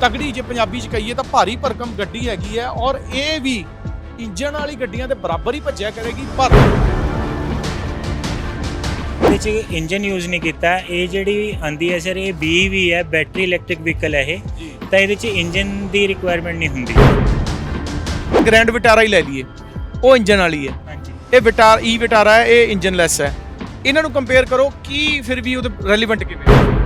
ਤਗੜੀ ਜੇ ਪੰਜਾਬੀ ਚ ਕਹੀਏ ਤਾਂ ਭਾਰੀ ਭਰਕਮ ਗੱਡੀ ਹੈਗੀ ਹੈ ਔਰ ਇਹ ਵੀ ਇੰਜਨ ਵਾਲੀ ਗੱਡੀਆਂ ਦੇ ਬਰਾਬਰ ਹੀ ਭੱਜਿਆ ਕਰੇਗੀ ਪਰ ਇਹਦੇ ਚ ਇੰਜਨ ਯੂਜ਼ ਨਹੀਂ ਕੀਤਾ। ਇਹ ਜਿਹੜੀ ਆਂਦੀ ਹੈ ਸਰ ਇਹ BEV ਹੈ ਬੈਟਰੀ ਇਲੈਕਟ੍ਰਿਕ ਵਹੀਕਲ ਹੈ ਇਹ। ਤਾਂ ਇਹਦੇ ਚ ਇੰਜਨ ਦੀ ਰਿਕੁਆਇਰਮੈਂਟ ਨਹੀਂ ਹੁੰਦੀ। ਗ੍ਰੈਂਡ ਵਿਟਾਰਾ ਹੀ ਲੈ ਲਈਏ। ਉਹ ਇੰਜਨ ਵਾਲੀ ਹੈ। ਹਾਂਜੀ। ਇਹ ਵਿਟਾਰ ਈ ਵਿਟਾਰਾ ਹੈ ਇਹ ਇੰਜਨ ਲੈਸ ਹੈ। ਇਹਨਾਂ ਨੂੰ ਕੰਪੇਅਰ ਕਰੋ ਕੀ ਫਿਰ ਵੀ ਉਹਦੇ ਰੈਲੇਵੈਂਟ ਕਿਵੇਂ?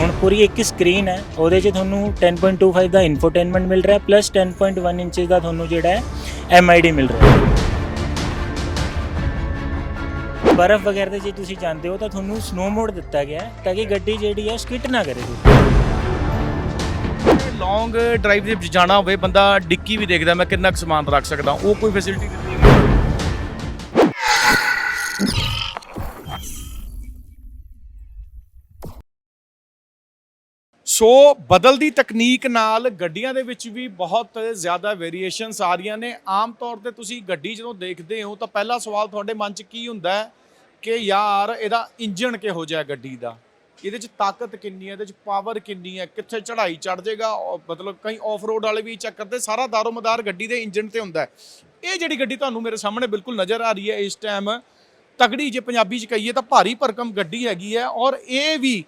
ਹੁਣ ਪੂਰੀ ਇੱਕ ਸਕਰੀਨ ਹੈ, ਉਹਦੇ 'ਚ ਤੁਹਾਨੂੰ 10.25 ਦਾ ਇਨਫੋਟੇਨਮੈਂਟ ਮਿਲ ਰਿਹਾ ਪਲੱਸ 10.1 ਇੰਚ ਦਾ ਤੁਹਾਨੂੰ ਜਿਹੜਾ ਹੈ MID ਮਿਲ ਰਿਹਾ। ਬਰਫ਼ ਵਗੈਰਾ ਦੇ ਜੇ ਤੁਸੀਂ ਜਾਂਦੇ ਹੋ, ਤਾਂ ਤੁਹਾਨੂੰ ਸਨੋ ਮੋਡ ਦਿੱਤਾ ਗਿਆ ਹੈ, ਤਾਂ ਕਿ ਗੱਡੀ ਜਿਹੜੀ ਹੈ ਸਕਿਟ ਨਾ ਕਰੇ ਲੌਂਗ ਡਰਾਈਵ ਦੇ ਵਿੱਚ ਜਾਣਾ ਹੋਵੇ, ਬੰਦਾ ਡਿੱਕੀ ਵੀ ਦੇਖਦਾ, ਮੈਂ ਕਿੰਨਾ ਕੁ ਸਮਾਨ ਰੱਖ ਸਕਦਾ, ਉਹ ਕੋਈ ਫੈਸਿਲਿਟੀ ਦਿੱਤੀ ਸੋ ਬਦਲਦੀ ਤਕਨੀਕ ਨਾਲ ਗੱਡੀਆਂ ਦੇ ਵਿੱਚ ਵੀ ਬਹੁਤ ਜ਼ਿਆਦਾ ਵੇਰੀਏਸ਼ਨਸ ਆ ਰਹੀਆਂ ਨੇ। ਆਮ ਤੌਰ ਤੇ ਤੁਸੀਂ ਗੱਡੀ ਜਦੋਂ ਦੇਖਦੇ ਹੋ ਤਾਂ ਪਹਿਲਾ ਸਵਾਲ ਤੁਹਾਡੇ ਮਨ 'ਚ ਕੀ ਹੁੰਦਾ ਹੈ ਕਿ ਯਾਰ ਇਹਦਾ ਇੰਜਨ ਕਿਹੋ ਜਿਹਾ ਗੱਡੀ ਦਾ? ਇਹਦੇ 'ਚ ਤਾਕਤ ਕਿੰਨੀ ਹੈ? ਇਹਦੇ 'ਚ ਪਾਵਰ ਕਿੰਨੀ ਹੈ? ਕਿੱਥੇ ਚੜ੍ਹਾਈ ਚੜ ਜਾਏਗਾ ਮਤਲਬ ਕਈ ਆਫ ਰੋਡ ਵਾਲੇ ਵੀ ਚੈੱਕ ਕਰਦੇ, ਸਾਰਾ ਦਾਰੋਮਦਾਰ ਗੱਡੀ ਦੇ ਇੰਜਨ ਤੇ ਹੁੰਦਾ ਹੈ। ਇਹ ਜਿਹੜੀ ਗੱਡੀ ਤੁਹਾਨੂੰ ਮੇਰੇ ਸਾਹਮਣੇ ਬਿਲਕੁਲ ਨਜ਼ਰ ਆ ਰਹੀ ਹੈ ਇਸ ਟਾਈਮ ਤਗੜੀ ਜੇ ਪੰਜਾਬੀ 'ਚ ਕਹੀਏ ਤਾਂ ਭਾਰੀ ਭਰਕਮ ਗੱਡੀ ਹੈਗੀ ਹੈ ਔਰ ਇਹ ਵੀ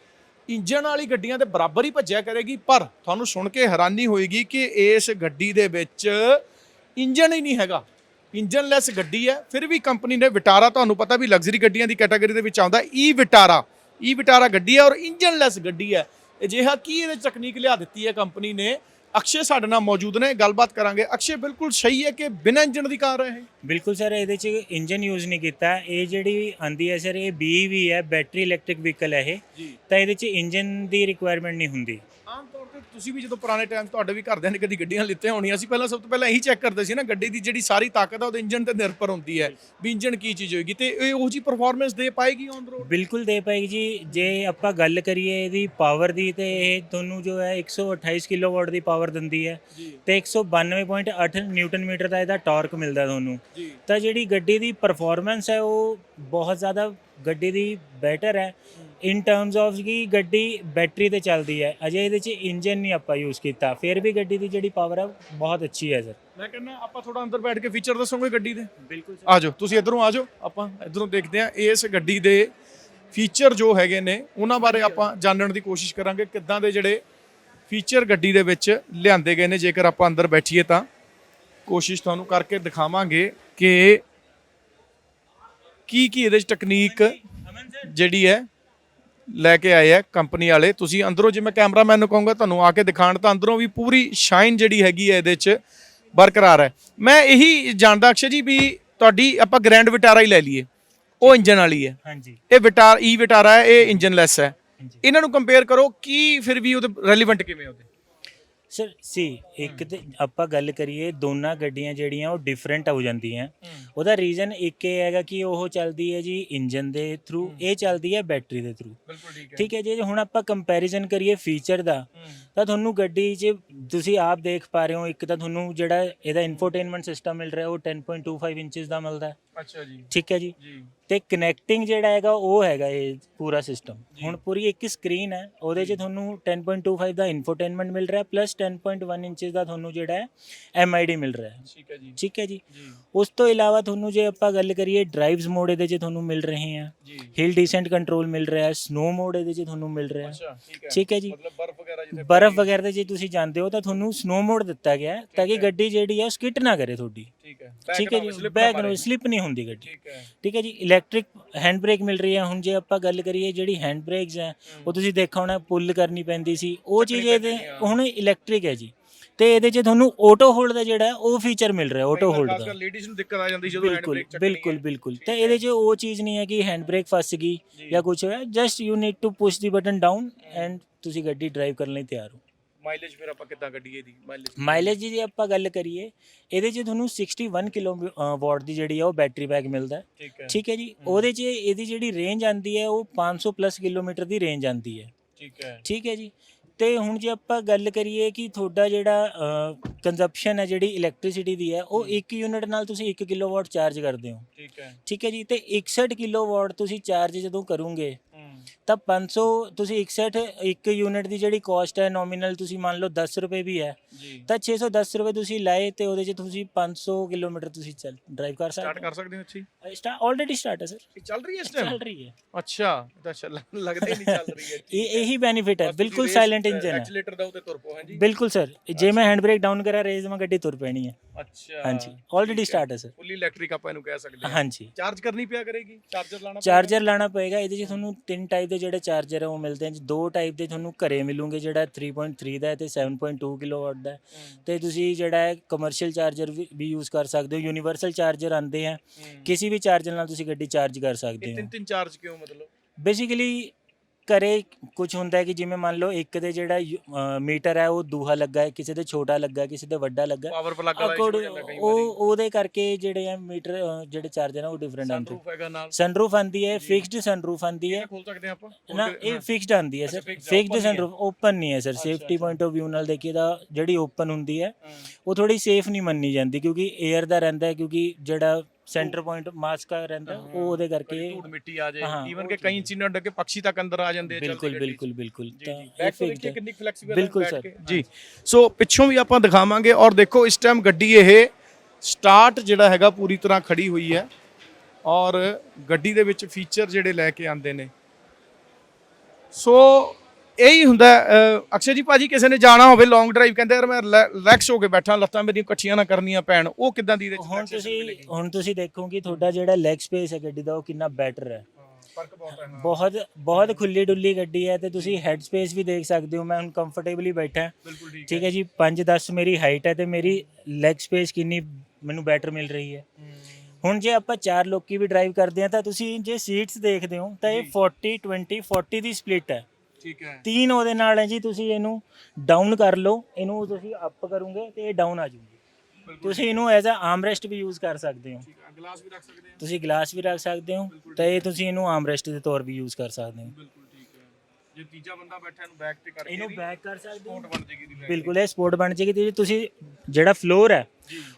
ਇੰਜਣ ਵਾਲੀ ਗੱਡੀਆਂ ਦੇ ਬਰਾਬਰ ਹੀ ਭੱਜਿਆ ਕਰੇਗੀ, ਪਰ ਤੁਹਾਨੂੰ ਸੁਣ ਕੇ ਹੈਰਾਨੀ ਹੋਏਗੀ ਕਿ ਇਸ ਗੱਡੀ ਦੇ ਵਿੱਚ ਇੰਜਣ ਹੀ ਨਹੀਂ ਹੈਗਾ। ਇੰਜਨਲੈਸ ਗੱਡੀ ਹੈ, ਫਿਰ ਵੀ ਕੰਪਨੀ ਨੇ ਵਿਟਾਰਾ ਤੁਹਾਨੂੰ ਪਤਾ ਵੀ ਲਗਜ਼ਰੀ ਗੱਡੀਆਂ ਦੀ ਕੈਟਾਗਰੀ ਦੇ ਵਿੱਚ ਆਉਂਦਾ ਈ ਵਿਟਾਰਾ ਈ ਵਿਟਾਰਾ ਗੱਡੀ ਹੈ ਔਰ ਇੰਜਨਲੈਸ ਗੱਡੀ ਹੈ। ਅਜਿਹਾ ਕੀ ਇਹਦੇ ਤਕਨੀਕ ਲਿਆ ਦਿੱਤੀ ਹੈ ਕੰਪਨੀ ਨੇ? ਅਕਸ਼ੇ ਸਾਡੇ ਨਾਲ ਮੌਜੂਦ ਨੇ ਗੱਲਬਾਤ ਕਰਾਂਗੇ। ਅਕਸ਼ੇ ਬਿਲਕੁਲ ਸਹੀ ਹੈ ਕਿ ਬਿਨਾਂ ਇੰਜਨ ਦੀ ਕਾਰ ਹੈ ਬਿਲਕੁਲ ਸਰ ਇਹਦੇ ਚ ਇੰਜਨ ਯੂਜ਼ ਨਹੀਂ ਕੀਤਾ। ਇਹ ਜਿਹੜੀ ਆਂਦੀ ਹੈ ਸਰ ਇਹ BEV ਹੈ ਬੈਟਰੀ ਇਲੈਕਟ੍ਰਿਕ ਵਹੀਕਲ ਹੈ ਇਹ। ਤਾਂ ਇਹਦੇ ਚ ਇੰਜਨ ਦੀ ਰਿਕੁਆਇਰਮੈਂਟ ਨਹੀਂ ਹੁੰਦੀ। ਆਮ ਤੌਰ ਤੁਸੀਂ ਵੀ ਜਦੋਂ ਪੁਰਾਣੇ ਟਾਈਮ ਤੁਹਾਡੇ ਵੀ ਘਰਦਿਆਂ ਨੇ ਕਦੀ ਗੱਡੀਆਂ ਲਿੱਤੀਆਂ ਹੋਣੀਆਂ ਸੀ ਪਹਿਲਾਂ ਸਭ ਤੋਂ ਪਹਿਲਾਂ ਇਹੀ ਚੈੱਕ ਕਰਦੇ ਸੀ ਨਾ ਗੱਡੀ ਦੀ ਜਿਹੜੀ ਸਾਰੀ ਤਾਕਤ ਆ ਉਹਦੇ ਇੰਜਨ ਤੇ ਨਿਰਭਰ ਹੁੰਦੀ ਹੈ ਵੀ ਇੰਜਨ ਕੀ ਚੀਜ਼ ਹੋਏਗੀ ਤੇ ਇਹ ਉਹ ਜੀ ਪਰਫਾਰਮੈਂਸ ਦੇ ਪਾਏਗੀ ਔਨ ਰੋਡ ਬਿਲਕੁਲ ਦੇ ਪਾਏਗੀ ਜੀ। ਜੇ ਆਪਾਂ ਗੱਲ ਕਰੀਏ ਇਹਦੀ ਪਾਵਰ ਦੀ ਤੇ ਇਹ ਤੁਹਾਨੂੰ ਜੋ ਹੈ 128 ਕਿਲੋਵਾਟ ਦੀ ਪਾਵਰ ਦਿੰਦੀ ਹੈ। ਤੇ 192.8 ਨਿਊਟਨ ਮੀਟਰ ਦਾ ਇਹਦਾ ਟਾਰਕ ਮਿਲਦਾ ਤੁਹਾਨੂੰ। ਤਾਂ ਜਿਹੜੀ ਗੱਡੀ ਦੀ ਪਰਫਾਰਮੈਂਸ ਹੈ ਉਹ ਬਹੁਤ ਜ਼ਿਆਦਾ ਗੱਡੀ ਦੀ ਬੈਟਰ ਹੈ। ਇਨ ਟਰਮਸ ਆਫ ਕਿ ਗੱਡੀ ਬੈਟਰੀ ਤੇ ਚੱਲਦੀ ਹੈ ਅਜੇ ਇਹਦੇ 'ਚ ਇੰਜਨ ਨਹੀਂ ਆਪਾਂ ਯੂਜ਼ ਕੀਤਾ। ਫਿਰ ਵੀ ਗੱਡੀ ਦੀ ਜਿਹੜੀ ਪਾਵਰ ਹੈ ਬਹੁਤ ਅੱਛੀ ਹੈ ਸਰ ਮੈਂ ਕਹਿੰਦਾ ਆਪਾਂ ਥੋੜਾ ਅੰਦਰ ਬੈਠ ਕੇ ਫੀਚਰ ਦੱਸੋਗੇ ਗੱਡੀ ਦੇ? ਬਿਲਕੁਲ ਆ ਜਾਓ ਤੁਸੀਂ ਇਧਰੋਂ ਆ ਜਾਓ ਆਪਾਂ ਇਧਰੋਂ ਦੇਖਦੇ ਹਾਂ ਇਸ ਗੱਡੀ ਦੇ ਫੀਚਰ ਜੋ ਹੈਗੇ ਨੇ ਉਹਨਾਂ ਬਾਰੇ ਆਪਾਂ ਜਾਣਨ ਦੀ ਕੋਸ਼ਿਸ਼ ਕਰਾਂਗੇ ਕਿੱਦਾਂ ਦੇ ਜਿਹੜੇ ਫੀਚਰ ਗੱਡੀ ਦੇ ਵਿੱਚ ਲਿਆਂਦੇ ਗਏ ਨੇ ਜੇਕਰ ਆਪਾਂ ਅੰਦਰ ਬੈਠੀਏ ਤਾਂ। ਕੋਸ਼ਿਸ਼ ਤੁਹਾਨੂੰ ਕਰਕੇ ਦਿਖਾਵਾਂਗੇ ਕਿ ਕੀ ਕੀ ਇਹਦੇ ਵਿੱਚ ਟੈਕਨੀਕ ਜਿਹੜੀ ਹੈ ਲੈ ਕੇ ਆਏ ਆ ਕੰਪਨੀ ਵਾਲੇ। ਤੁਸੀਂ ਅੰਦਰੋਂ ਜੇ ਮੈਂ ਕੈਮਰਾਮੈਨ ਨੂੰ ਕਹੂੰਗਾ ਤੁਹਾਨੂੰ ਆ ਕੇ ਦਿਖਾਣ ਤਾਂ ਅੰਦਰੋਂ ਵੀ ਪੂਰੀ ਸ਼ਾਈਨ ਜਿਹੜੀ ਹੈਗੀ ਹੈ ਇਹਦੇ 'ਚ ਬਰਕਰਾਰ ਹੈ। ਮੈਂ ਇਹੀ ਜਾਣਦਾ ਅਕਸ਼ੇ ਜੀ ਵੀ ਤੁਹਾਡੀ ਆਪਾਂ ਗ੍ਰੈਂਡ ਵਿਟਾਰਾ ਹੀ ਲੈ ਲਈਏ। ਉਹ ਇੰਜਨ ਵਾਲੀ ਹੈ। ਹਾਂਜੀ। ਇਹ ਵਿਟਾਰ ਈ ਵਿਟਾਰਾ ਹੈ ਇਹ ਇੰਜਨ ਲੈਸ ਹੈ ਇਹਨਾਂ ਨੂੰ ਕੰਪੇਅਰ ਕਰੋ ਕੀ ਫਿਰ ਵੀ ਉਹਦੇ ਰੈਲੇਵੈਂਟ ਕਿਵੇਂ ਉਹਦੇ? ਸਰ ਸੀ ਇੱਕ ਤੇ ਆਪਾਂ ਗੱਲ ਕਰੀਏ ਦੋਨਾਂ ਗੱਡੀਆਂ ਜਿਹੜੀਆਂ ਉਹ ਡਿਫਰੈਂਟ ਹੋ ਜਾਂਦੀਆਂ। ਉਹਦਾ ਰੀਜ਼ਨ ਇੱਕ ਇਹ ਹੈਗਾ ਕਿ ਉਹ ਚੱਲਦੀ ਹੈ ਜੀ ਇੰਜਨ ਦੇ ਥਰੂ ਇਹ ਚੱਲਦੀ ਹੈ ਬੈਟਰੀ ਦੇ ਥਰੂ ਠੀਕ ਹੈ। ਜੀ ਹੁਣ ਆਪਾਂ ਕੰਪੈਰੀਜ਼ਨ ਕਰੀਏ ਫੀਚਰ ਦਾ ਤਾਂ ਤੁਹਾਨੂੰ ਗੱਡੀ 'ਚ ਤੁਸੀਂ ਆਪ ਦੇਖ ਪਾ ਰਹੇ ਹੋ ਇੱਕ ਤਾਂ ਤੁਹਾਨੂੰ ਜਿਹੜਾ ਇਹਦਾ ਇਨਫੋਟੇਨਮੈਂਟ ਸਿਸਟਮ ਮਿਲ ਰਿਹਾ ਉਹ 10.25 ਇੰਚਸ ਦਾ ਮਿਲਦਾ। ਹੈ ਅੱਛਾ ਜੀ। ਠੀਕ ਹੈ ਜੀ। ਜੀ। ਤੇ ਕਨੈਕਟਿੰਗ ਜਿਹੜਾ ਹੈਗਾ ਉਹ ਹੈਗਾ ਇਹ ਪੂਰਾ ਸਿਸਟਮ ਹੁਣ ਪੂਰੀ ਇੱਕ ਸਕਰੀਨ ਹੈ ਉਹਦੇ 'ਚ ਤੁਹਾਨੂੰ 10.25 ਦਾ ਇਨਫੋਟੇਨਮੈਂਟ ਮਿਲ ਰਿਹਾ ਪਲੱਸ 10.1 ਇੰਚਸ ਦਾ ਤੁਹਾਨੂੰ ਜਿਹੜਾ ਹੈ MID ਮਿਲ ਰਿਹਾ। ਹੈ ਠੀਕ ਹੈ ਜੀ। ਠੀਕ ਹੈ ਜੀ? ਉਸ ਤੋਂ ਇਲਾਵਾ ਤੁਹਾਨੂੰ ਜੇ ਆਪਾਂ ਗੱਲ ਕਰੀਏ ਡਰਾਈਵਸ ਮੋਡ ਇਹਦੇ 'ਚ ਤੁਹਾਨੂੰ ਮਿਲ ਰਹੇ ਆ। ਹਿਲ ਡੀਸੈਂਟ ਕੰਟਰੋਲ ਮਿਲ ਰਿਹਾ ਹੈ ਸਨੋ ਮੋਡ ਇਹਦੇ 'ਚ ਤੁਹਾਨੂੰ ਮਿਲ ਰਿਹਾ। ਹੈ। ਠੀਕ ਹੈ ਜੀ? ਮਤਲਬ ਬਰਫ਼ ਵਗੈਰਾ ਜਿੱਥੇ ਬਰਫ਼ ਵਗੈਰਾ ਦੇ ਜੇ ਤੁਸੀਂ ਜਾਂਦੇ ਹੋ ਤਾਂ ਤੁਹਾਨੂੰ ਸਨੋ ਮੋਡ ਦਿੱਤਾ ਗਿਆ ਹੈ ਤਾਂ ਕਿ ਗੱਡੀ ਜਿਹੜੀ ਹੈ ਸਕਿਟ ਨਾ ਕਰੇ ਤੁਹਾਡੀ। ਠੀਕ ਹੈ। ਠੀਕ ਹੈ ਜੀ ਬੈਕ ਨੂੰ ਸਲਿਪ ਨਹੀਂ ਹੁੰਦੀ ਗੱਡੀ। ਠੀਕ ਹੈ। ਠੀਕ ਹੈ ਜੀ ਇਲੈਕਟ੍ਰਿਕ ਹੈਂਡ ਬ੍ਰੇਕ ਮਿਲ ਰਹੀ ਹੈ। ਹੁਣ ਜੇ ਆਪਾਂ ਗੱਲ ਕਰੀਏ ਜਿਹੜੀ ਹੈਂਡ ਬ੍ਰੇਕਸ ਹੈ ਉਹ ਤੁਸੀਂ ਦੇਖਿਆ ਹੋਣਾ ਪੁੱਲ ਕਰਨੀ ਪੈਂਦੀ ਸੀ। ਉਹ ਚੀਜ਼ ਇਹਦੇ ਹੁਣ ਇਲੈਕਟ੍ਰਿਕ ਹੈ ਜੀ। ਤੇ ਇਹਦੇ 'ਚ ਤੁਹਾਨੂੰ ਆਟੋ ਹੋਲਡ ਦਾ ਜਿਹੜਾ ਹੈ ਉਹ ਫੀਚਰ ਮਿਲ ਰਿਹਾ ਆਟੋ ਹੋਲਡ ਦਾ। ਲੇਡੀਜ਼ ਨੂੰ ਦਿੱਕਤ ਆ ਜਾਂਦੀ ਜਦੋਂ ਹੈਂਡ ਬਿਲਕੁਲ ਬ੍ਰੇਕ ਚੱਕਣੀ ਬਿਲਕੁਲ ਬਿਲਕੁਲ। ਤੇ ਇਹਦੇ 'ਚ ਉਹ ਚੀਜ਼ ਨਹੀਂ ਹੈ ਕਿ ਹੈਂਡ ਬ੍ਰੇਕ ਫਸ ਗਈ ਜਾਂ। ਕੁਝ ਹੋਇਆ। Just you need to push the button down and ਤੁਸੀਂ ਗੱਡੀ ਡਰਾਈਵ ਕਰਨ ਲਈ ਤਿਆਰ ਹੋ। ਮਾਈਲੇਜ ਫਿਰ ਆਪਾਂ ਕਿੱਦਾਂ ਕੱਢੀਏ ਦੀ ਮਾਈਲੇਜ ਮਾਈਲੇਜ ਦੀ ਜੇ ਆਪਾਂ ਗੱਲ ਕਰੀਏ ਇਹਦੇ 'ਚ ਤੁਹਾਨੂੰ 61 ਕਿਲੋ ਵਾਟ ਦੀ ਜਿਹੜੀ ਹੈ ਉਹ ਬੈਟਰੀ ਪੈਕ ਮਿਲਦਾ ਹੈ। ਠੀਕ ਹੈ। ਠੀਕ ਹੈ ਜੀ? ਉਹਦੇ 'ਚ ਇਹਦੀ ਜਿਹੜੀ ਰੇਂਜ ਆਂਦੀ ਹੈ ਉਹ 500 ਪਲੱਸ ਕਿਲੋਮੀਟਰ ਦੀ ਰੇਂਜ ਆਂਦੀ ਹੈ। ਠੀਕ ਹੈ। ਠੀਕ ਹੈ ਜੀ? ਤੇ ਹੁਣ ਜੇ ਆਪਾਂ ਗੱਲ ਕਰੀਏ ਕਿ ਤੁਹਾਡਾ ਜਿਹੜਾ ਕੰਜ਼ੰਪਸ਼ਨ ਹੈ ਜਿਹੜੀ ਇਲੈਕਟ੍ਰਿਸਿਟੀ ਦੀ ਹੈ ਉਹ 1 ਯੂਨਿਟ ਨਾਲ ਤੁਸੀਂ 1 ਕਿਲੋਵਾਟ ਚਾਰਜ ਕਰਦੇ ਹੋ। ਠੀਕ ਹੈ। ਠੀਕ ਹੈ ਜੀ? ਤੇ 61 ਕਿਲੋਵਾਟ ਤੁਸੀਂ ਚਾਰਜ ਜਦੋਂ ਕਰੋਗੇ ਤਾਂ 500 ਤੁਸੀਂ 61 ਇੱਕ ਯੂਨਿਟ ਦੀ ਜਿਹੜੀ ਕਾਸਟ ਹੈ ਨੋਮੀਨਲ ਤੁਸੀਂ ਮੰਨ ਲਓ 10 ਰੁਪਏ ਵੀ ਹੈ ਤਾਂ 610 ਰੁਪਏ ਤੁਸੀਂ ਲਾਏ ਤੇ ਉਹਦੇ 'ਚ ਤੁਸੀਂ 500 ਕਿਲੋਮੀਟਰ ਤੁਸੀਂ ਚੱਲ ਡਰਾਈਵ ਕਰ ਸਟਾਰਟ ਸਕਦੇ ਕਰ ਸਕਦੇ ਹੋ ਅੱਛੀ ਸਟਾ ਆਲਰੇਡੀ ਸਟਾਰਟ ਹੈ ਸਰ ਇਹ ਚੱਲ ਰਹੀ ਹੈ ਇਸ ਚੱਲ ਟਾਈਮ ਰਹੀ ਹੈ। ਅੱਛਾ ਤਾਂ ਚੱਲ ਲੱਗਦਾ ਹੀ ਨਹੀਂ ਚੱਲ ਰਹੀ ਹੈ। ਇਹ ਇਹੀ ਬੈਨੀਫਿਟ ਹੈ। ਬਿਲਕੁਲ ਸਾਇਲੈਂਟ ਇੰਜਨ ਹੈ। ਐਕਸੀਲੇਟਰ ਦਾ ਉਤੇ ਤੁਰ ਪੋ ਹੈ ਜੀ ਬਿਲਕੁਲ ਸਰ ਜੇ ਮੈਂ ਹੈਂਡ ਬ੍ਰੇਕ ਡਾਊਨ ਕਰਾਂ ਰੇਜ਼ ਮੈਂ ਗੱਡੀ ਤੁਰ ਪੈਣੀ ਹੈ। ਅੱਛਾ ਹਾਂਜੀ। ਆਲਰੇਡੀ ਸਟਾਰਟ ਹੈ ਸਰ ਫੁੱਲੀ ਇਲੈਕਟ੍ਰਿਕ ਆਪਾਂ ਇਹਨੂੰ ਕਹਿ ਸਕਦੇ ਹਾਂ। ਹਾਂਜੀ। ਚਾਰਜ ਕਰਨੀ ਪਿਆ ਕਰੇਗੀ? ਚਾਰਜਰ ਲਾਣਾ ਚਾਰਜਰ ਲਾਣਾ ਪਏਗਾ। ਇਹਦੇ 'ਚ ਤੁਹਾਨੂੰ ਤਿੰਨ ਟਾਈਪ ਦੇ ਜਿਹੜੇ ਚਾਰਜਰ ਹੈ ਉਹ ਮਿਲਦੇ ਹਨ ਦੋ ਟਾਈਪ ਦੇ ਤੁਹਾਨੂੰ ਘਰੇ ਮਿਲੂਗੇ ਜਿਹੜਾ 3.3 ਦਾ ਹੈ ਤੇ 7.2 ਕਿਲੋਵਾਟ ਦਾ ਹੈ। ਤੇ ਤੁਸੀਂ ਜਿਹੜਾ ਹੈ ਕਮਰਸ਼ੀਅਲ ਚਾਰਜਰ ਵੀ ਯੂਜ਼ ਕਰ ਸਕਦੇ ਹੋ। ਯੂਨੀਵਰਸਲ ਚਾਰਜਰ ਆਉਂਦੇ ਆ। ਕਿਸੇ ਵੀ ਚਾਰਜਰ ਨਾਲ ਤੁਸੀਂ ਗੱਡੀ ਚਾਰਜ ਕਰ ਸਕਦੇ ਇਹ ਹੋ। ਤਿੰਨ ਤਿੰਨ ਚਾਰਜ ਕਿਉਂ ਮਤਲਬ? ਬੇਸਿਕਲੀ ਘਰੇ ਕੁਝ ਹੁੰਦਾ ਹੈ ਕਿ ਜਿਵੇਂ ਮੰਨ ਲਓ ਇੱਕ ਦੇ ਜਿਹੜਾ ਮੀਟਰ ਹੈ ਉਹ ਦੂਹਾ ਲੱਗਾ ਹੈ ਕਿਸੇ ਦੇ ਛੋਟਾ ਲੱਗਾ ਹੈ ਕਿਸੇ ਦੇ ਵੱਡਾ ਲੱਗਾ ਹੈ। ਪਾਵਰ ਪਲੱਗ ਵਾਲਾ issue ਹੋ ਜਾਂਦਾ ਕਈ ਵਾਰੀ। ਉਹ ਉਹਦੇ ਕਰਕੇ ਜਿਹੜੇ ਆ ਮੀਟਰ ਜਿਹੜੇ ਚਾਰਜਰ ਆ ਉਹ ਡਿਫਰੈਂਟ ਆਉਂਦੇ ਸਨਰੂਫ ਹੈਗਾ ਨਾਲ। ਸਨਰੂਫ ਆਂਦੀ ਹੈ ਫਿਕਸਡ ਸਨਰੂਫ ਆਂਦੀ ਹੈ। ਇਹ ਖੋਲ ਸਕਦੇ ਹਾਂ ਆਪਾਂ? ਨਾ ਇਹ ਫਿਕਸਡ ਆਂਦੀ ਹੈ ਸਰ ਅੱਛਾ, fixed ਹੈ, ਫਿਕਸਡ open ਨਹੀਂ ਹੈ। ਸਨਰੂਫ ਓਪਨ ਨਹੀਂ ਹੈ sir safety point of View ਨਾਲ ਦੇਖੀਏ ਤਾਂ ਜਿਹੜੀ ਓਪਨ ਹੁੰਦੀ ਹੈ ਉਹ ਥੋੜੀ ਸੇਫ ਨਹੀਂ ਮੰਨੀ ਜਾਂਦੀ ਕਿਉਂਕਿ 에ਅਰ ਦਾ ਰਹਿੰਦਾ ਹੈ ਕਿਉਂਕਿ ਜਿਹੜਾ ਸੈਂਟਰ ਪੁਆਇੰਟ ਮਾਸਕ ਰਹਿੰਦਾ ਉਹ ਉਹਦੇ ਕਰਕੇ ਧੂੜ ਮਿੱਟੀ ਆ ਜਾਏ। ਹਾਂ, ਈਵਨ ਕਿ ਕਈ ਇੰਸੀਡੈਂਟ ਅੱਗੇ ਪੰਛੀ ਤੱਕ ਅੰਦਰ ਆ ਜਾਂਦੇ ਆ ਬਿਲਕੁਲ ਚੱਲਦੀ ਗੱਡੀ 'ਚ। ਬਿਲਕੁਲ ਬਿਲਕੁਲ। ਜੀ ਤਾਂ ਜੀ। ਇਹ ਬੈਕ ਤੋਂ fixed ਦੇਖੀਏ ਹੈ ਕਿੰਨੀ ਫਲੈਕਸੀਬਲ ਬਿਲਕੁਲ sir, ਜੀ। ਸੋ ਪਿੱਛੋਂ ਵੀ ਆਪਾਂ ਦਿਖਾਵਾਂਗੇ ਔਰ ਦੇਖੋ ਇਸ ਟਾਈਮ ਗੱਡੀ ਇਹ ਸਟਾਰਟ ਜਿਹੜਾ ਹੈਗਾ ਪੂਰੀ ਤਰ੍ਹਾਂ ਖੜੀ ਹੋਈ ਹੈ। ਔਰ ਗੱਡੀ ਦੇ ਵਿੱਚ ਫੀਚਰ ਜਿਹੜੇ ਲੈ ਕੇ ਆਂਦੇ ਨੇ। ਸੋ ਇਹੀ ਹੁੰਦਾ ਅਕਸ਼ੇ ਜੀ ਭਾਜੀ ਕਿਸੇ ਨੇ ਜਾਣਾ ਹੋਵੇ ਲੌਂਗ ਡਰਾਈਵ ਕਹਿੰਦੇ ਯਾਰ ਮੈਂ ਰਿਲੈਕਸ ਹੋ ਕੇ ਬੈਠਾ ਲੱਤਾਂ ਮੇਰੀਆਂ ਇਕੱਠੀਆਂ ਨਾ ਕਰਨੀਆਂ ਪੈਣ ਉਹ ਕਿਦਾਂ ਦੀ ਹੁਣ ਤੁਸੀਂ? ਹੁਣ ਤੁਸੀਂ ਦੇਖੋਗੇ ਤੁਹਾਡਾ ਜਿਹੜਾ ਲੈਗ ਸਪੇਸ ਹੈ ਗੱਡੀ ਦਾ ਉਹ ਕਿੰਨਾ ਬੈਟਰ ਹੈ। ਫ਼ਰਕ ਬਹੁਤ ਹੈ। ਬਹੁਤ ਬਹੁਤ ਖੁੱਲੀ ਡੁੱਲੀ ਗੱਡੀ ਹੈ ਤੇ ਤੁਸੀਂ ਹੈਡ ਸਪੇਸ ਵੀ ਦੇਖ ਸਕਦੇ ਹੋ ਮੈਂ ਹੁਣ ਕੰਫਰਟੇਬਲੀ ਬੈਠਾ। ਠੀਕ ਹੈ। ਜੀ 5-10 ਮੇਰੀ ਹਾਈਟ ਹੈ ਤੇ ਮੇਰੀ ਲੈਗ ਸਪੇਸ ਕਿੰਨੀ ਮੈਨੂੰ ਬੈਟਰ ਮਿਲ ਰਹੀ ਹੈ। ਹੁਣ ਜੇ ਆਪਾਂ ਚਾਰ ਲੋਕੀ ਵੀ ਡਰਾਈਵ ਕਰਦੇ ਆ ਤਾਂ ਤੁਸੀਂ ਜੇ ਸੀਟਸ ਦੇਖਦੇ ਹੋ ਤਾਂ ਇਹ 40 20 40 ਦੀ ਸਪਲਿਟ ਹੈ। ਠੀਕ ਹੈ। ਤਿੰਨ ਉਹਦੇ ਨਾਲ ਹੈ ਜੀ ਤੁਸੀਂ ਇਹਨੂੰ ਡਾਊਨ ਕਰ ਲਓ ਇਹਨੂੰ ਤੁਸੀਂ ਅਪ ਕਰੋਗੇ ਤੇ ਇਹ ਡਾਊਨ ਆ ਜਾਊਗੀ ਤੁਸੀਂ ਇਹਨੂੰ ਐਜ਼ ਅ ਆਰਮਰੈਸਟ ਵੀ ਯੂਜ਼ ਕਰ ਸਕਦੇ ਹੋ। ਠੀਕ ਹੈ ਗਲਾਸ ਵੀ ਰੱਖ ਸਕਦੇ ਹਾਂ ਤੁਸੀਂ ਗਲਾਸ ਵੀ ਰੱਖ ਸਕਦੇ ਹੋ ਤੇ ਇਹ ਤੁਸੀਂ ਇਹਨੂੰ ਆਰਮਰੈਸਟ ਦੇ ਤੌਰ ਵੀ ਯੂਜ਼ ਕਰ ਸਕਦੇ ਹੋ। ਬਿਲਕੁਲ ਠੀਕ ਹੈ। ਜੇ ਤੀਜਾ ਬੰਦਾ ਬੈਠਾ ਇਹਨੂੰ ਬੈਕ ਤੇ ਕਰਕੇ ਇਹਨੂੰ ਬੈਕ ਕਰ ਸਕਦੇ ਹੋ। ਸਪੋਰਟ ਬਣ ਜੇਗੀ ਦੀ ਬਿਲਕੁਲ ਇਹ ਸਪੋਰਟ ਬਣ ਜੇਗੀ ਤੇ ਤੁਸੀਂ ਜਿਹੜਾ ਫਲੋਰ ਹੈ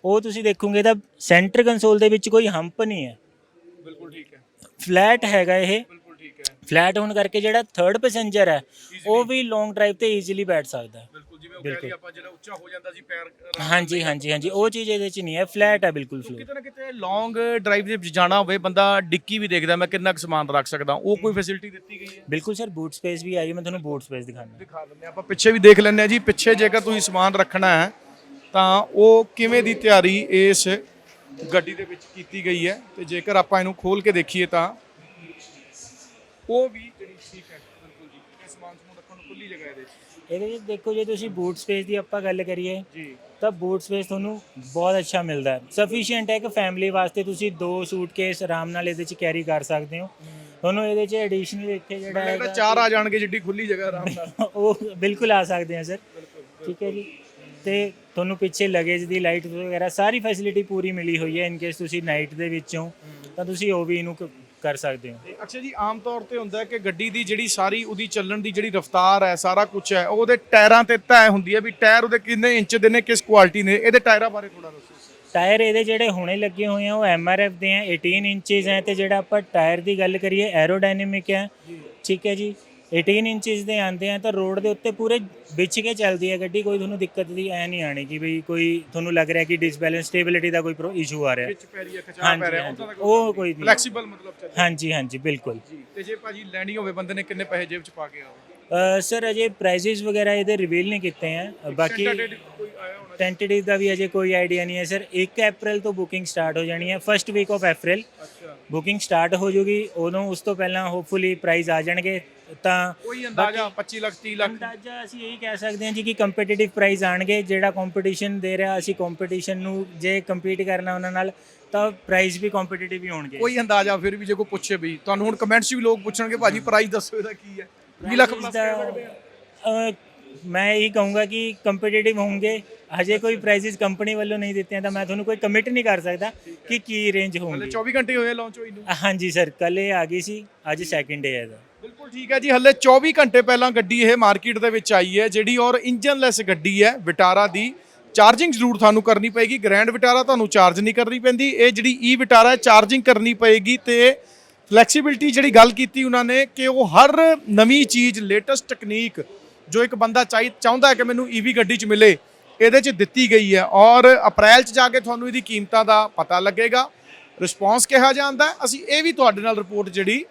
ਉਹ ਤੁਸੀਂ ਦੇਖੋਗੇ ਤਾਂ ਸੈਂਟਰ ਕੰਸੋਲ ਦੇ ਵਿੱਚ ਕੋਈ ਹੰਪ ਨਹੀਂ ਹੈ। ਤੇ। ਬਿਲਕੁਲ ਠੀਕ ਹੈ। ਫਲੈਟ ਹੈਗਾ ਇਹ। ਬਿਲਕੁਲ ਠੀਕ ਹੈ ਫਲੈਟ ਹੋਣ ਕਰਕੇ ਜਿਹੜਾ ਥਰਡ ਪੈਸੇਂਜਰ ਹੈ ਉਹ ਵੀ ਲੌਂਗ ਡਰਾਈਵ ਤੇ ਈਜ਼ੀਲੀ ਬੈਠ ਸਕਦਾ। ਹੈ ਬਿਲਕੁਲ ਜਿਵੇਂ ਉਹ ਕਹਿ ਲਈ ਆਪਾਂ ਜਿਹੜਾ ਉੱਚਾ ਹੋ ਜਾਂਦਾ ਸੀ ਪੈਰ ਹਾਂਜੀ ਹਾਂਜੀ ਹਾਂਜੀ ਉਹ ਚੀਜ਼ ਇਹਦੇ ਚ ਨਹੀਂ ਹੈ ਫਲੈਟ ਹੈ ਬਿਲਕੁਲ ਫਲੋਰ ਕਿਤੇ ਨਾ ਕਿਤੇ ਲੌਂਗ ਡਰਾਈਵ ਦੇ ਵਿੱਚ ਜਾਣਾ ਹੋਵੇ ਬੰਦਾ ਡਿੱਕੀ ਵੀ ਦੇਖਦਾ ਮੈਂ ਕਿੰਨਾ ਕੁ ਸਮਾਨ ਰੱਖ ਸਕਦਾ ਉਹ ਕੋਈ ਫੈਸਿਲਿਟੀ ਦਿੱਤੀ ਗਈ ਹੈ। ਬਿਲਕੁਲ ਸਰ ਬੂਟ ਸਪੇਸ ਵੀ ਆਈ ਹੈ ਮੈਂ ਤੁਹਾਨੂੰ ਬੂਟ ਸਪੇਸ ਦਿਖਾ ਦਿੰਦੇ ਹਾਂ ਆਪਾਂ ਪਿੱਛੇ ਵੀ ਦੇਖ ਲੈਂਦੇ ਆ ਜੀ ਪਿੱਛੇ ਜੇਕਰ ਤੁਸੀਂ ਸਮਾਨ ਰੱਖਣਾ ਹੈ ਤਾਂ ਉਹ ਕਿਵੇਂ ਦੀ ਤਿਆਰੀ ਇਸ ਗੱਡੀ ਦੇ ਵਿੱਚ ਕੀਤੀ ਗਈ ਹੈ ਤੇ ਜੇਕਰ ਆਪਾਂ ਇਹਨੂੰ ਖੋਲ ਕੇ ਦੇਖੀਏ ਤਾਂ ਉਹ ਵੀ ਜਿਹੜੀ ਠੀਕ ਹੈ ਬਿਲਕੁਲ ਜੀ। ਇਹ ਸਮਾਨ ਸਮੂਨ ਰੱਖਣ ਨੂੰ ਖੁੱਲੀ ਜਗ੍ਹਾ ਇਹਦੇ ਵਿੱਚ। ਇਹਦੇ ਵਿੱਚ ਦੇਖੋ ਜੇ ਤੁਸੀਂ ਬੂਟ ਸਪੇਸ ਦੀ ਆਪਾਂ ਗੱਲ ਕਰੀਏ ਜੀ। ਤਾਂ ਬੂਟ ਸਪੇਸ ਤੁਹਾਨੂੰ ਬਹੁਤ ਅੱਛਾ ਮਿਲਦਾ ਹੈ। ਸਫੀਸ਼ੀਐਂਟ ਹੈ ਕਿ ਫੈਮਿਲੀ ਵਾਸਤੇ ਤੁਸੀਂ ਦੋ ਸੂਟਕੇਸ ਆਰਾਮ ਨਾਲ ਇਹਦੇ ਚ ਕੈਰੀ ਕਰ ਸਕਦੇ ਹੋ। ਤੁਹਾਨੂੰ ਇਹਦੇ ਚ ਐਡੀਸ਼ਨਲ ਇੱਥੇ ਜਿਹੜਾ ਮੈਨੂੰ ਲੱਗਦਾ ਹੈਗਾ ਚਾਰ ਆ ਜਾਣਗੇ ਜਿੱਡੀ ਖੁੱਲੀ ਜਗ੍ਹਾ ਆਰਾਮ ਨਾਲ। ਉਹ ਬਿਲਕੁਲ ਆ ਸਕਦੇ ਆ ਸਰ ਠੀਕ ਹੈ ਜੀ। ਤੇ ਤੁਹਾਨੂੰ ਪਿੱਛੇ ਲਗੇਜ ਦੀ ਲਾਈਟ ਵਗੈਰਾ ਸਾਰੀ ਫੈਸਿਲਿਟੀ ਪੂਰੀ ਮਿਲੀ ਹੋਈ ਹੈ ਇਨ ਕੇਸ ਤੁਸੀਂ ਨਾਈਟ ਦੇ ਵਿੱਚੋਂ ਤਾਂ ਤੁਸੀਂ ਉਹ ਵੀ ਇਹਨੂੰ ਕ- ਕਰ ਸਕਦੇ ਹੋ। ਤੇ ਅਕਸ਼ੇ ਜੀ ਆਮ ਤੌਰ ਤੇ ਹੁੰਦਾ ਹੈ ਕਿ ਗੱਡੀ ਦੀ ਜਿਹੜੀ ਸਾਰੀ ਉਹਦੀ ਚੱਲਣ ਦੀ ਜਿਹੜੀ ਰਫ਼ਤਾਰ ਹੈ ਸਾਰਾ ਕੁਝ ਹੈ ਉਹ ਉਹਦੇ ਟਾਇਰਾਂ ਤੇ ਤੈਅ ਹੁੰਦੀ ਹੈ ਵੀ ਟਾਇਰ ਉਹਦੇ ਕਿੰਨੇ ਇੰਚ ਦੇ ਨੇ ਕਿਸ ਕੁਆਲਿਟੀ ਨੇ। ਇਹਦੇ ਟਾਇਰਾਂ ਬਾਰੇ ਥੋੜਾ ਦੱਸੋ। ਟਾਇਰ ਇਹਦੇ ਜਿਹੜੇ ਹੁਣੇ ਲੱਗੇ ਹੋਏ ਆ ਉਹ ਐਮਆਰਐਫ ਦੇ ਆ 18 ਇੰਚਸ ਹੈ ਤੇ ਜਿਹੜਾ ਆਪਾਂ ਟਾਇਰ ਦੀ ਗੱਲ ਕਰੀਏ ਐਰੋਡਾਇਨਾਮਿਕ ਹੈ ਠੀਕ ਹੈ ਜੀ। 18 ਇੰਚਸ ਦੇ ਆਂਦੇ ਆ ਤਾਂ ਰੋਡ ਦੇ ਉੱਤੇ ਪੂਰੇ ਵਿਛ ਕੇ ਚੱਲਦੀ ਹੈ ਗੱਡੀ ਕੋਈ ਤੁਹਾਨੂੰ ਦਿੱਕਤ ਦੀ ਐ ਨਹੀਂ ਆਣੀ ਕਿ ਬਈ ਕੋਈ ਤੁਹਾਨੂੰ ਲੱਗ ਰਿਹਾ ਕਿ ਡਿਸਬੈਲੈਂਸ ਸਟੇਬਿਲਿਟੀ ਦਾ ਕੋਈ ਇਸ਼ੂ ਆ ਰਿਹਾ। ਵਿੱਚ ਪੈ ਰਹੀ ਹੈ ਖਚਾਅ ਹਾਂਜੀ, ਪੈ ਰਿਹਾ ਹਾਂਜੀ। ਉਹਦਾ ਉਹ ਕੋਈ ਨਹੀਂ। ਫਲੈਕਸੀਬਲ ਮਤਲਬ ਚੱਲ ਹਾਂਜੀ ਹਾਂਜੀ ਬਿਲਕੁਲ। ਤੇ ਜੇ ਭਾਜੀ ਲੈਣੀ ਹੋਵੇ ਬੰਦੇ ਨੇ ਕਿੰਨੇ ਪੈਸੇ ਜੇਬ ਚ ਪਾ ਕੇ ਆਵੇ ਸਰ ਅਜੇ ਪ੍ਰਾਈਸਿਸ ਵਗੈਰਾ ਇਹਦੇ ਰਿਵੀਲ ਨਹੀਂ ਕੀਤੇ ਆ। ਬਾਕੀ ਟੈਂਟੇਟਿਵ ਦਾ ਵੀ ਅਜੇ ਕੋਈ ਆਈਡੀਆ ਨਹੀਂ ਹੈ। ਸਰ 1 ਅਪ੍ਰੈਲ ਤੋਂ ਬੁਕਿੰਗ ਸਟਾਰਟ ਹੋ ਜਾਣੀ ਹੈ first week of April booking start ਹੋ ਜੂਗੀ ਉਦੋਂ ਉਸ ਤੋਂ ਪਹਿਲਾਂ ਹੋਪਫੁਲੀ ਪ੍ਰਾਈਸ ਆ ਜਾਣਗੇ ਤਾਂ ਕੋਈ ਅੰਦਾਜ਼ਾ 25 ਲੱਖ 30 ਲੱਖ? ਅੰਦਾਜ਼ਾ ਅਸੀਂ ਇਹੀ ਕਹਿ ਸਕਦੇ ਹਾਂ ਜੀ ਕਿ ਕੰਪੀਟੀਟਿਵ ਪ੍ਰਾਈਸ ਆਣਗੇ ਜਿਹੜਾ ਕੰਪੀਟੀਸ਼ਨ ਦੇ ਰਿਹਾ ਅਸੀਂ ਕੰਪੀਟੀਸ਼ਨ ਨੂੰ ਜੇ ਕੰਪੀਟ ਕਰਨਾ ਉਹਨਾਂ ਨਾਲ ਤਾਂ ਪ੍ਰਾਈਸ ਵੀ ਕੰਪੀਟੀਟਿਵ ਹੀ ਹੋਣਗੇ। ਕੋਈ ਅੰਦਾਜ਼ਾ ਫਿਰ ਵੀ ਜੇ ਕੋਈ ਪੁੱਛੇ ਵੀ ਤੁਹਾਨੂੰ ਹੁਣ ਕਮੈਂਟਸ ਵੀ ਲੋਕ ਪੁੱਛਣਗੇ ਭਾਜੀ ਪ੍ਰਾਈਸ ਦੱਸੋ ਇਹਦਾ ਕੀ ਹੈ? 20 ਲੱਖ ਪਲੱਸ ਮੈਂ ਇਹੀ ਕਹੂੰਗਾ ਕਿ ਕੰਪੀਟੀਟਿਵ ਹੋਣਗੇ ਹਜੇ ਕੋਈ ਪ੍ਰਾਈਸਿਸ ਕੰਪਨੀ ਵੱਲੋਂ ਨਹੀਂ ਦਿੱਤੇ ਤਾਂ ਮੈਂ ਤੁਹਾਨੂੰ ਕੋਈ ਕਮਿਟ ਨਹੀਂ ਕਰ ਸਕਦਾ ਕਿ ਕੀ ਰੇਂਜ ਹੋਣਗੀ 24 ਘੰਟੇ ਹੋਏ ਲਾਂਚ ਹੋਈ ਨੂੰ। ਹਾਂਜੀ ਸਰ ਕੱਲ ਇਹ ਆ ਗਈ ਸੀ ਅੱਜ ਸੈਕਿੰਡ ਡੇ ਹੈ ਇਹਦਾ। ਬਿਲਕੁਲ ਠੀਕ ਹੈ ਜੀ ਹੱਲੇ 24 ਘੰਟੇ ਪਹਿਲਾਂ ਗੱਡੀ ਇਹ ਮਾਰਕੀਟ ਦੇ ਵਿੱਚ ਆਈ ਹੈ ਜਿਹੜੀ ਔਰ ਇੰਜਨਲੈਸ ਗੱਡੀ ਹੈ ਵਿਟਾਰਾ ਦੀ। ਚਾਰਜਿੰਗ ਜ਼ਰੂਰ ਤੁਹਾਨੂੰ ਕਰਨੀ ਪਏਗੀ ਗ੍ਰੈਂਡ ਵਿਟਾਰਾ ਤੁਹਾਨੂੰ ਚਾਰਜ ਨਹੀਂ ਕਰਨੀ ਪੈਂਦੀ। ਇਹ ਜਿਹੜੀ ਈ ਵਿਟਾਰਾ ਹੈ ਚਾਰਜਿੰਗ ਕਰਨੀ ਪਏਗੀ ਤੇ ਫਲੈਕਸੀਬਿਲਟੀ ਜਿਹੜੀ ਗੱਲ ਕੀਤੀ ਉਹਨਾਂ ਨੇ ਕਿ ਉਹ ਹਰ ਨਵੀਂ ਚੀਜ਼ ਲੇਟੈਸਟ ਟੈਕਨੀਕ ਜੋ ਇੱਕ ਬੰਦਾ ਚਾਹੀ ਚਾਹੁੰਦਾ ਹੈ ਕਿ ਮੈਨੂੰ ਈਵੀ ਗੱਡੀ 'ਚ ਮਿਲੇ ਇਹਦੇ 'ਚ ਦਿੱਤੀ ਗਈ ਹੈ ਔਰ ਅਪ੍ਰੈਲ 'ਚ ਜਾ ਕੇ ਤੁਹਾਨੂੰ ਇਹਦੀ ਕੀਮਤਾਂ ਦਾ ਪਤਾ ਲੱਗੇਗਾ। ਰਿਸਪੌਂਸ ਕਿਹਾ ਜਾਂਦਾ ਅਸੀਂ ਇਹ ਵੀ ਤੁਹਾਡੇ ਨਾਲ ਰਿਪੋਰਟ ਜਿਹੜੀ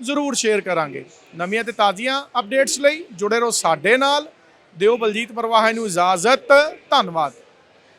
ਜ਼ਰੂਰ ਸ਼ੇਅਰ ਕਰਾਂਗੇ। ਨਵੀਆਂ ਤੇ ਤਾਜ਼ੀਆਂ ਅਪਡੇਟਸ ਲਈ ਜੁੜੇ ਰਹੋ ਸਾਡੇ ਨਾਲ। ਦਿਓ ਬਲਜੀਤ ਪ੍ਰਵਾਹ ਨੂੰ ਇਜਾਜ਼ਤ। ਧੰਨਵਾਦ।